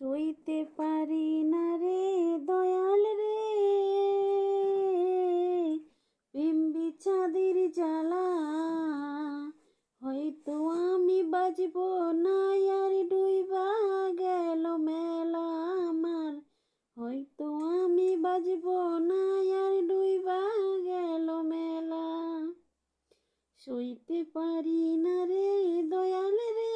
সইতে পারি না রে দয়াল রে। বিম্বি চাঁদের জ্বালা, হয়তো আমি বাজব না, আর ডুইবা গেল মেলা আমার হয়তো আমি বাজব না, আর ডুইবা গেল মেলা। সইতে পারি না রে দয়াল রে।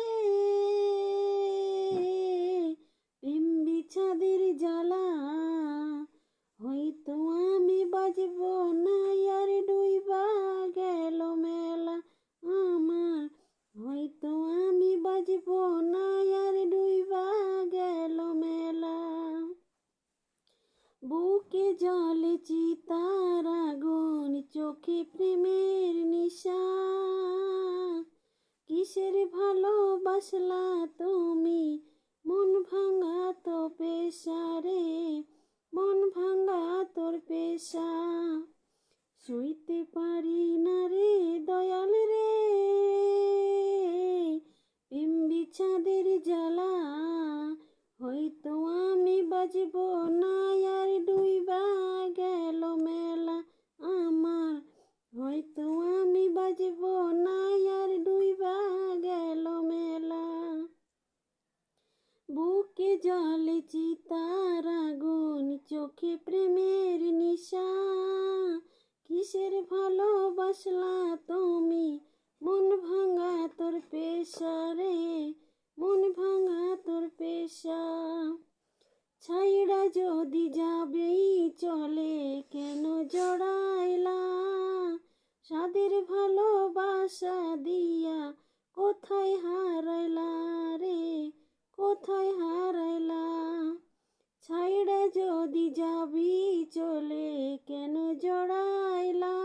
বুকে জলে চিতার আগুন, চোখে প্রেমের নিশা। কিসের ভালোবাসলা তুমি? মন ভাঙা তো পেশা রে, মন ভাঙা তোর পেশা। শুইতে পারি না রে দয়াল রে বিম্বি চাঁদের জ্বালা। হয়তো আমি বাজব না বুকে জলে চিতার আগুন, চোখে প্রেমের নিশা। কিসের ভালোবাসলা তুমি? মন ভাঙা তোর পেশা রে মন ভাঙা তোর পেশা। ছাইড়া যদি যাবেই চলে, কেন জড়াইলা? সাদের ভালোবাসা কোথায় হারাইলা, ছাইড়া যদি যাবি চলে কেন জড়াইলা?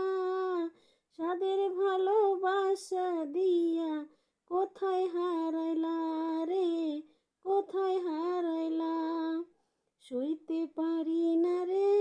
সাদের ভালোবাসা দিয়া কোথায় হারাইলা রে? কোথায় হারাইলা? শুইতে পারি না রে